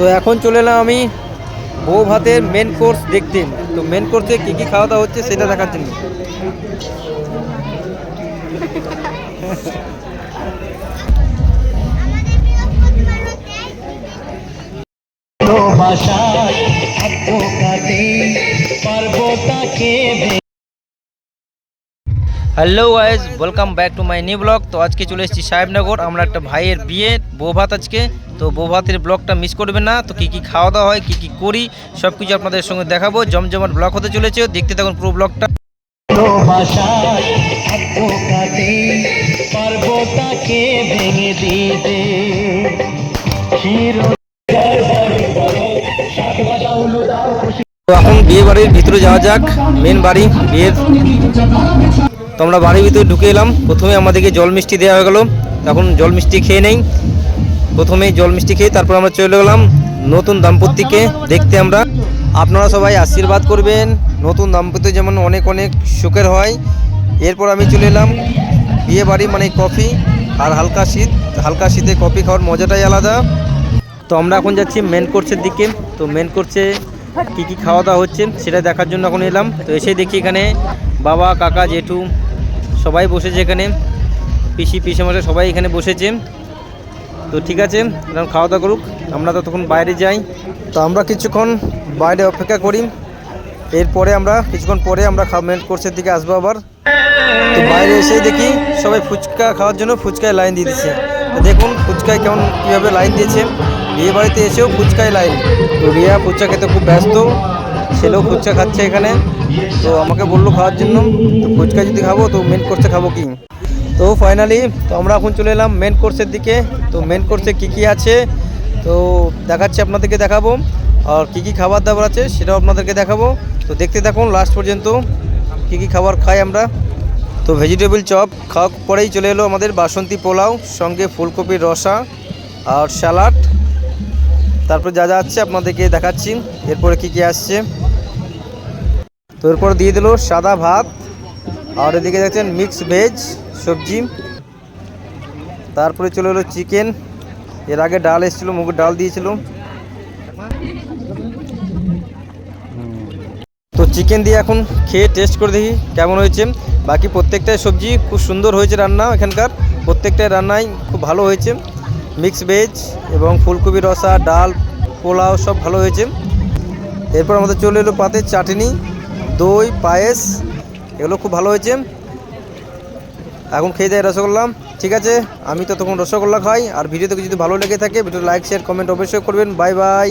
তো এখন চলে এলাম আমি বউ ভাতের মেন কোর্স দেখতে। তো মেন কোর্সে কী কী খাওয়া দাওয়া হচ্ছে সেটা দেখার জন্য। পারব তাকে hello guys welcome back to my new blog তো আজকে চলে এসেছি সাহেবনগর। আমরা একটা ভাইয়ের বিয়ে বউ ভাত আজকে। তো বউ ভাতের ব্লগটা মিস করবে না। তো কী কী খাওয়া দাওয়া হয় কী কী করি সব কিছু আপনাদের সঙ্গে দেখাবো। জমজমাট ব্লগ হতে চলেছে। দেখতে থাকুন পুরো ব্লগটা এখন বিয়ে বাড়ির ভিতরে যাওয়া যাক মেন বাড়ি বিয়ের। তো আমরা বাড়ির ভিতরে ঢুকে এলাম। প্রথমে আমাদেরকে জল মিষ্টি দেওয়া হয়ে গেলো। এখন জল মিষ্টি খেয়ে নেই। প্রথমে জল মিষ্টি খেয়ে তারপর আমরা চলে গেলাম নতুন দাম্পত্যকে দেখতে আমরা। আপনারা সবাই আশীর্বাদ করবেন। নতুন দাম্পত্য যেমন অনেক অনেক সুখের হয়। এরপর আমি চলে এলাম বিয়ে বাড়ি মানে কফি আর হালকা শীত। হালকা শীতে কফি খাওয়ার মজাটাই আলাদা। তো আমরা এখন যাচ্ছি মেন কোর্সের দিকে। তো মেন কোর্সে কী কী খাওয়া দাওয়া হচ্ছে সেটা দেখার জন্য এখন এলাম। তো এসে দেখি এখানে বাবা, কাকা, জেঠু সবাই বসেছে এখানে। পিসি পিসেমাসে সবাই এখানে বসেছে। তো ঠিক আছে, এখন খাওয়া দাওয়া করুক। আমরা ততক্ষণ বাইরে যাই। তো আমরা কিছুক্ষণ বাইরে অপেক্ষা করি। এরপরে আমরা কিছুক্ষণ পরে আমরা মেন কোর্সের দিকে আসব আবার। তো বাইরে এসে দেখি সবাই ফুচকা খাওয়ার জন্য ফুচকায় লাইন দিয়ে দিচ্ছে। দেখুন ফুচকায় কেমন কীভাবে লাইন দিয়েছে। বিয়ে বাড়িতে এসেও ফুচকায় লাইন। তো রিয়া ফুচকা খেতে খুব ব্যস্ত। ছেলেও ফুচকা খাচ্ছে এখানে। তো আমাকে বলল খাওয়ার জন্য, তো ফুচকা যদি খাব, তো মেন কোর্সে খাব কি? তো ফাইনালি তো আমরা এখন চলে এলাম মেন কোর্সের দিকে। তো মেন কোর্সে কী কী আছে, তো দেখাচ্ছি আপনাদেরকে দেখাবো। আর কী কী খাবার দাবার আছে, সেটাও আপনাদেরকে দেখাবো। তো দেখতে থাকুন লাস্ট পর্যন্ত কী কী খাবার খাই আমরা। তো ভেজিটেবল চপ খাওয়া পরেই চলে এলো আমাদের বাসন্তী পোলাও, সঙ্গে ফুলকপির রসা আর স্যালাড তারপর যা যা আছে আপনাদেরকে দেখাচ্ছি। এরপরে কি কি আসছে। তো এরপর দিয়ে দিল সাদা ভাত। আর এদিকে দেখছেন মিক্স ভেজ সবজি। তারপরে চলে এলো চিকেন এর আগে ডাল এসেছিল, মুগের ডাল দিয়েছিল। তো চিকেন দিয়ে এখন খেয়ে টেস্ট করে দেখি কেমন হয়েছে। বাকি প্রত্যেকটাই সবজি খুব সুন্দর হয়েছে রান্না এখানকার। প্রত্যেকটাই রান্নাই খুব ভালো হয়েছে। মিক্স ভেজ এবং ফুলকপি রসা, ডাল, পোলাও সব ভালো হয়েছে। এরপর আমাদের চলে এলো পাতের চাটনি, দই, পায়েস, এগুলো খুব ভালো হয়েছে। এখন খেয়ে দেয় রসগোল্লা ঠিক আছে, আমি তো তখন রসগোল্লা খাই। আর ভিডিওতে যদি ভালো লেগে থাকে ভিডিও লাইক শেয়ার কমেন্ট অবশ্যই করবেন। Bye bye.